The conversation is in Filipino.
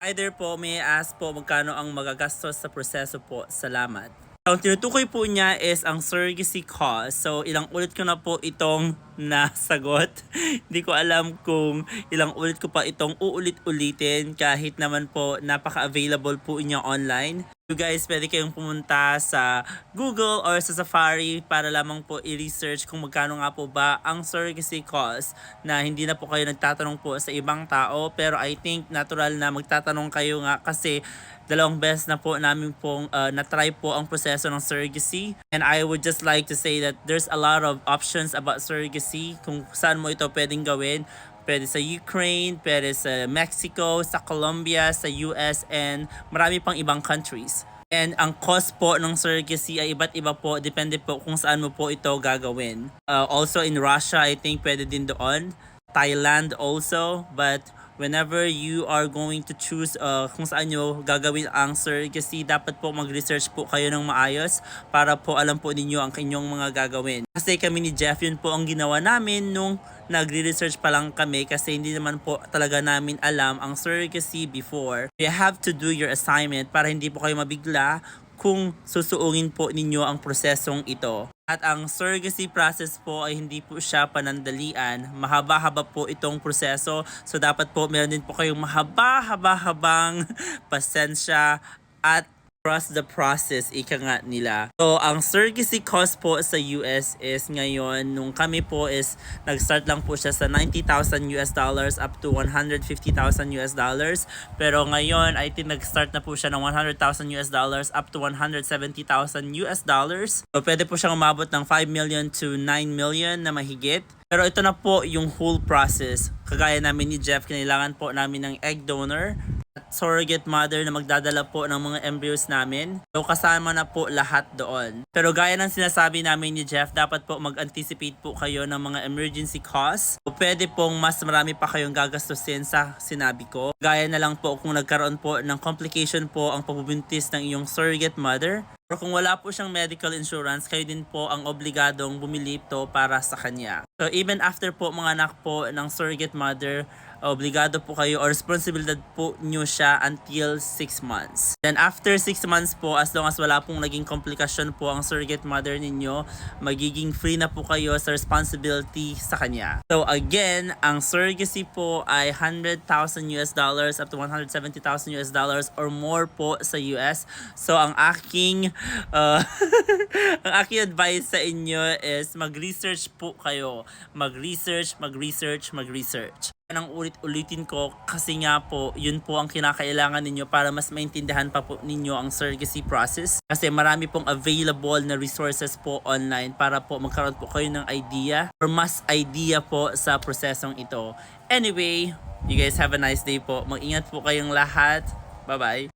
Either po may ask po magkano ang magagastos sa proseso po. Salamat. Ang tinutukoy po niya is ang surrogacy cost. So, ilang ulit ko na po itong nasagot. Hindi ko alam kung ilang ulit ko pa itong uulit-ulitin kahit naman po napaka-available po niya online. You guys, pwede kayong pumunta sa Google or sa Safari para lamang po i-research kung magkano nga po ba ang surrogacy cost na hindi na po kayo nagtatanong po sa ibang tao. Pero I think natural na magtatanong kayo nga kasi dalawang beses na po namin pong uh, na-try po ang proseso ng surrogacy. And I would just like to say that there's a lot of options about surrogacy kung saan mo ito pwedeng gawin. Pwede sa Ukraine, pwede sa Mexico, sa Colombia, sa US, and marami pang ibang countries. And ang cost po ng surrogacy ay iba't iba po. Depende po kung saan mo po ito gagawin. Uh, also in Russia, I think pwede din doon. Thailand also. But whenever you are going to choose uh, kung saan nyo gagawin ang surrogacy, dapat po mag-research po kayo ng maayos para po alam po ninyo ang inyong mga gagawin. Kasi kami ni Jeff, yun po ang ginawa namin nung nagre-research pa lang kami kasi hindi naman po talaga namin alam ang surrogacy before. You have to do your assignment para hindi po kayo mabigla kung susuungin po ninyo ang prosesong ito. At ang surrogacy process po ay hindi po siya panandalian. Mahaba-haba po itong proseso. So dapat po meron din po kayong mahaba-haba-habang pasensya at trust the process, ika nga nila. So, ang surrogacy cost po sa US is ngayon, nung kami po is, nag-start lang po siya sa 90,000 US dollars up to 150,000 US dollars. Pero ngayon, I think nag-start na po siya ng 100,000 US dollars up to 170,000 US dollars. So, pwede po siyang umabot ng 5 million to 9 million na mahigit. Pero ito na po yung whole process. Kagaya namin ni Jeff, kailangan po namin ng egg donor at surrogate mother na magdadala po ng mga embryos namin. So kasama na po lahat doon. Pero gaya ng sinasabi namin ni Jeff, dapat po mag-anticipate po kayo ng mga emergency costs. O pwede pong mas marami pa kayong gagastusin sa sinabi ko. Gaya na lang po kung nagkaroon po ng complication po ang pagbubuntis ng iyong surrogate mother. Pero kung wala po siyang medical insurance, kayo din po ang obligadong bumili ito para sa kanya. So even after po mga anak po ng surrogate mother, obligado po kayo or responsibilidad po nyo siya until 6 months. Then after 6 months po, as long as wala pong naging komplikasyon po ang surrogate mother ninyo, magiging free na po kayo sa responsibility sa kanya. So again, ang surrogacy po ay 100,000 US dollars up to 170,000 US dollars or more po sa US. So ang aking uh, ang aking advice sa inyo is mag-research po kayo. Mag-research, mag-research, mag-research nang ulit-ulitin ko kasi nga po yun po ang kinakailangan ninyo para mas maintindihan pa po ninyo ang surrogacy process kasi marami pong available na resources po online para po magkaroon po kayo ng idea or mas idea po sa prosesong ito. Anyway, you guys have a nice day po. Mag-ingat po kayong lahat. Bye-bye.